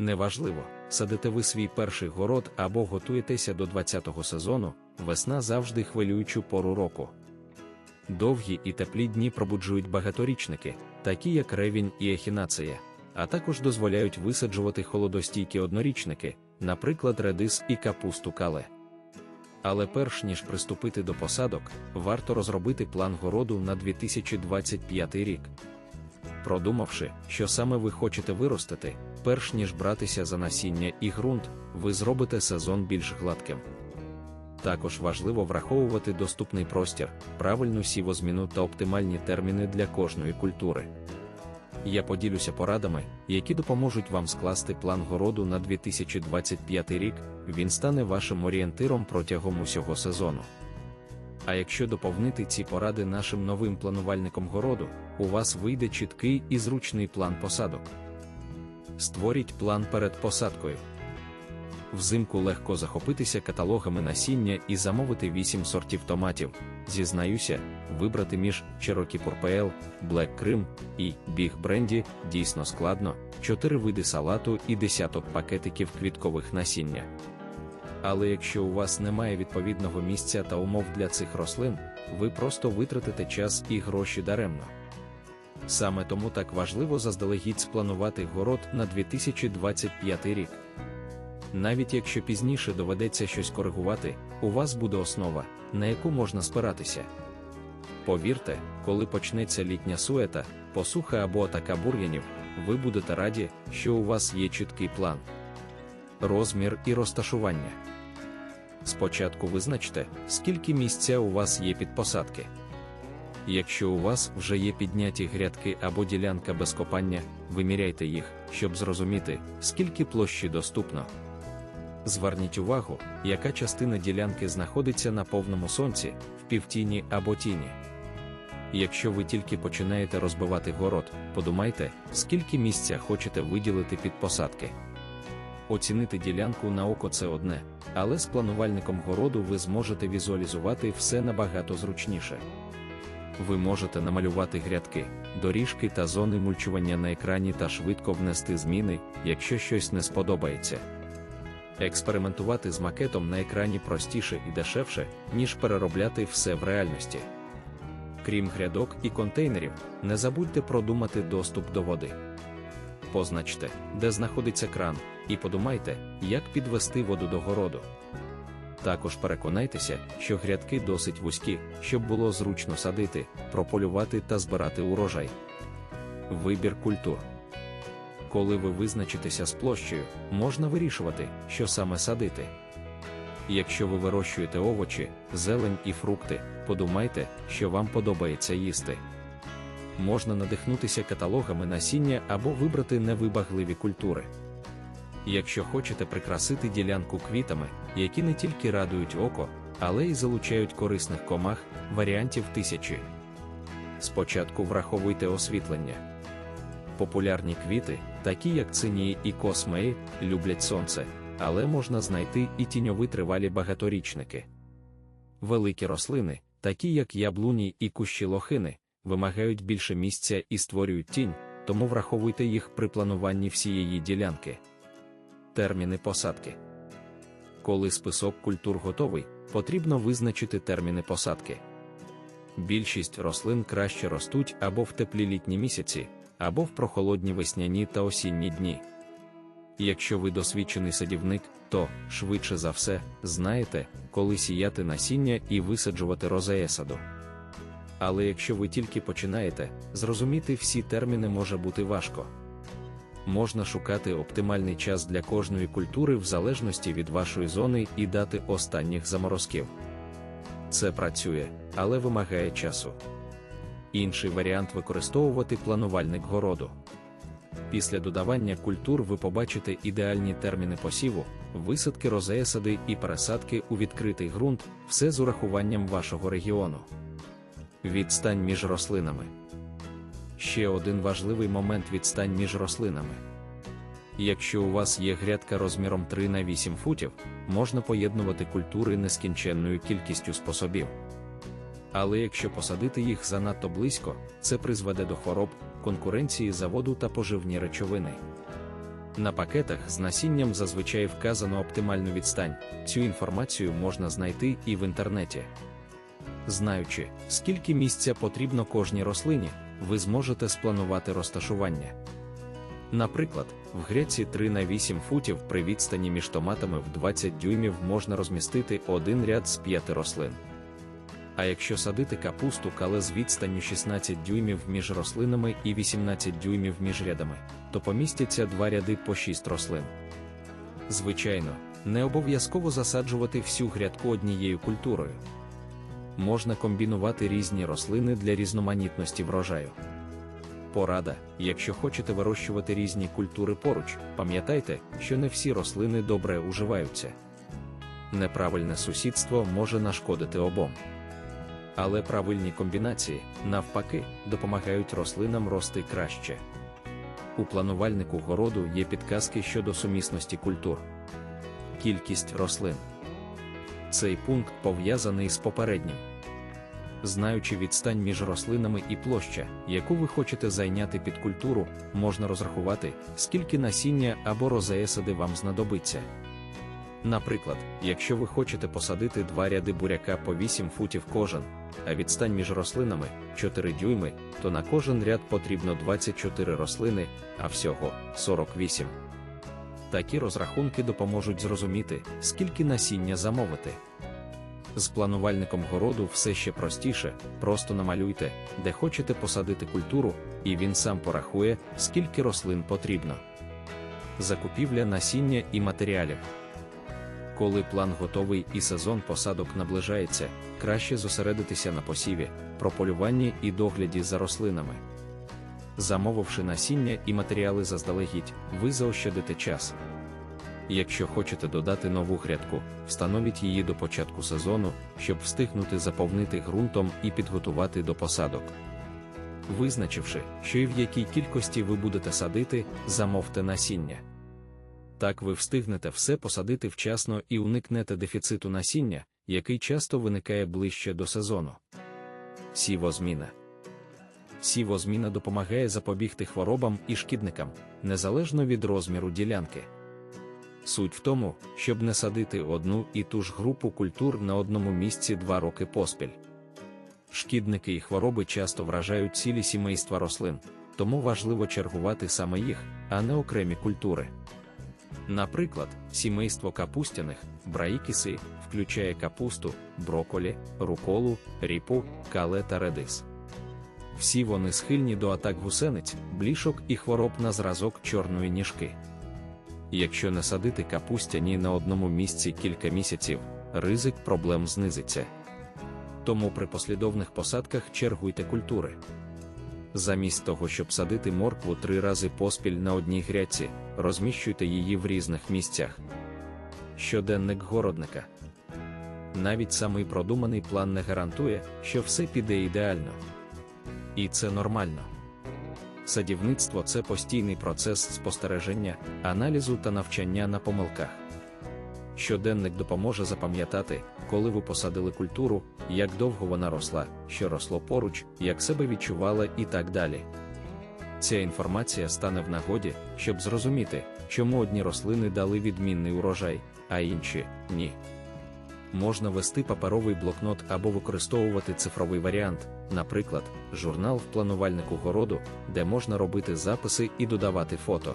Неважливо, садите ви свій перший город або готуєтеся до 20-го сезону, весна завжди хвилюючу пору року. Довгі і теплі дні пробуджують багаторічники, такі як ревінь і ехінацея, а також дозволяють висаджувати холодостійкі однорічники, наприклад, редис і капусту кале. Але перш ніж приступити до посадок, варто розробити план городу на 2025 рік. Продумавши, що саме ви хочете виростити, перш ніж братися за насіння і ґрунт, ви зробите сезон більш гладким. Також важливо враховувати доступний простір, правильну сівозміну та оптимальні терміни для кожної культури. Я поділюся порадами, які допоможуть вам скласти план городу на 2025 рік, він стане вашим орієнтиром протягом усього сезону. А якщо доповнити ці поради нашим новим планувальником городу, у вас вийде чіткий і зручний план посадок. Створіть план перед посадкою. Взимку легко захопитися каталогами насіння і замовити 8 сортів томатів. Зізнаюся, вибрати між Cherokee Purple, Black Cream і Big Brandy дійсно складно, 4 види салату і десяток пакетиків квіткових насіння. Але якщо у вас немає відповідного місця та умов для цих рослин, ви просто витратите час і гроші даремно. Саме тому так важливо заздалегідь спланувати город на 2025 рік. Навіть якщо пізніше доведеться щось коригувати, у вас буде основа, на яку можна спиратися. Повірте, коли почнеться літня суета, посуха або атака бур'янів, ви будете раді, що у вас є чіткий план. Розмір і розташування. Спочатку визначте, скільки місця у вас є під посадки. Якщо у вас вже є підняті грядки або ділянка без копання, виміряйте їх, щоб зрозуміти, скільки площі доступно. Зверніть увагу, яка частина ділянки знаходиться на повному сонці, в півтіні або тіні. Якщо ви тільки починаєте розбивати город, подумайте, скільки місця хочете виділити під посадки. Оцінити ділянку на око це одне, але з планувальником городу ви зможете візуалізувати все набагато зручніше. Ви можете намалювати грядки, доріжки та зони мульчування на екрані та швидко внести зміни, якщо щось не сподобається. Експериментувати з макетом на екрані простіше і дешевше, ніж переробляти все в реальності. Крім грядок і контейнерів, не забудьте продумати доступ до води. Позначте, де знаходиться кран, і подумайте, як підвести воду до городу. Також переконайтеся, що грядки досить вузькі, щоб було зручно садити, прополювати та збирати урожай. Вибір культур. Коли ви визначитеся з площею, можна вирішувати, що саме садити. Якщо ви вирощуєте овочі, зелень і фрукти, подумайте, що вам подобається їсти. Можна надихнутися каталогами насіння або вибрати невибагливі культури. Якщо хочете прикрасити ділянку квітами, які не тільки радують око, але й залучають корисних комах, варіантів тисячі. Спочатку враховуйте освітлення. Популярні квіти, такі як цинії і космеї, люблять сонце, але можна знайти і тіньові тривалі багаторічники. Великі рослини, такі як яблуні і кущі лохини, вимагають більше місця і створюють тінь, тому враховуйте їх при плануванні всієї ділянки. Терміни посадки. Коли список культур готовий, потрібно визначити терміни посадки. Більшість рослин краще ростуть або в теплі літні місяці, або в прохолодні весняні та осінні дні. Якщо ви досвідчений садівник, то, швидше за все, знаєте, коли сіяти насіння і висаджувати розея саду. Але якщо ви тільки починаєте, зрозуміти всі терміни може бути важко. Можна шукати оптимальний час для кожної культури в залежності від вашої зони і дати останніх заморозків. Це працює, але вимагає часу. Інший варіант використовувати планувальник городу. Після додавання культур ви побачите ідеальні терміни посіву, висадки розеясади і пересадки у відкритий ґрунт, все з урахуванням вашого регіону. Відстань між рослинами. Ще один важливий момент відстань між рослинами. Якщо у вас є грядка розміром 3 на 8 футів, можна поєднувати культури нескінченною кількістю способів. Але якщо посадити їх занадто близько, це призведе до хвороб, конкуренції за воду та поживні речовини. На пакетах з насінням зазвичай вказано оптимальну відстань. Цю інформацію можна знайти і в інтернеті. Знаючи, скільки місця потрібно кожній рослині, ви зможете спланувати розташування. Наприклад, в гряці 3 на 8 футів при відстані між томатами в 20 дюймів можна розмістити один ряд з 5 рослин. А якщо садити капусту кале з відстанню 16 дюймів між рослинами і 18 дюймів між рядами, то помістяться два ряди по 6 рослин. Звичайно, не обов'язково засаджувати всю грядку однією культурою. Можна комбінувати різні рослини для різноманітності врожаю. Порада, якщо хочете вирощувати різні культури поруч, пам'ятайте, що не всі рослини добре уживаються. Неправильне сусідство може нашкодити обом. Але правильні комбінації, навпаки, допомагають рослинам рости краще. У планувальнику городу є підказки щодо сумісності культур. Кількість рослин. Цей пункт пов'язаний з попереднім. Знаючи відстань між рослинами і площа, яку ви хочете зайняти під культуру, можна розрахувати, скільки насіння або розеесади вам знадобиться. Наприклад, якщо ви хочете посадити два ряди буряка по 8 футів кожен, а відстань між рослинами 4 дюйми, то на кожен ряд потрібно 24 рослини, а всього 48. Такі розрахунки допоможуть зрозуміти, скільки насіння замовити. З планувальником городу все ще простіше, просто намалюйте, де хочете посадити культуру, і він сам порахує, скільки рослин потрібно. Закупівля насіння і матеріалів. Коли план готовий і сезон посадок наближається, краще зосередитися на посіві, прополюванні і догляді за рослинами. Замовивши насіння і матеріали заздалегідь, ви заощадите час. Якщо хочете додати нову грядку, встановіть її до початку сезону, щоб встигнути заповнити ґрунтом і підготувати до посадок. Визначивши, що і в якій кількості ви будете садити, замовте насіння. Так ви встигнете все посадити вчасно і уникнете дефіциту насіння, який часто виникає ближче до сезону. Сівозміна. Сівозміна допомагає запобігти хворобам і шкідникам, незалежно від розміру ділянки. Суть в тому, щоб не садити одну і ту ж групу культур на одному місці два роки поспіль. Шкідники і хвороби часто вражають цілі сімейства рослин, тому важливо чергувати саме їх, а не окремі культури. Наприклад, сімейство капустяних браїкіси включає капусту, броколі, руколу, ріпу, кале та редис. Всі вони схильні до атак гусениць, блішок і хвороб на зразок чорної ніжки. Якщо не садити капустяні на одному місці кілька місяців, ризик проблем знизиться. Тому при послідовних посадках чергуйте культури. Замість того, щоб садити моркву три рази поспіль на одній грядці, розміщуйте її в різних місцях. Щоденник городника. Навіть самий продуманий план не гарантує, що все піде ідеально. І це нормально. Садівництво це постійний процес спостереження, аналізу та навчання на помилках. Щоденник допоможе запам'ятати, коли ви посадили культуру, як довго вона росла, що росло поруч, як себе відчувала і так далі. Ця інформація стане в нагоді, щоб зрозуміти, чому одні рослини дали відмінний урожай, а інші ні. Можна вести паперовий блокнот або використовувати цифровий варіант, наприклад, журнал в планувальнику городу, де можна робити записи і додавати фото.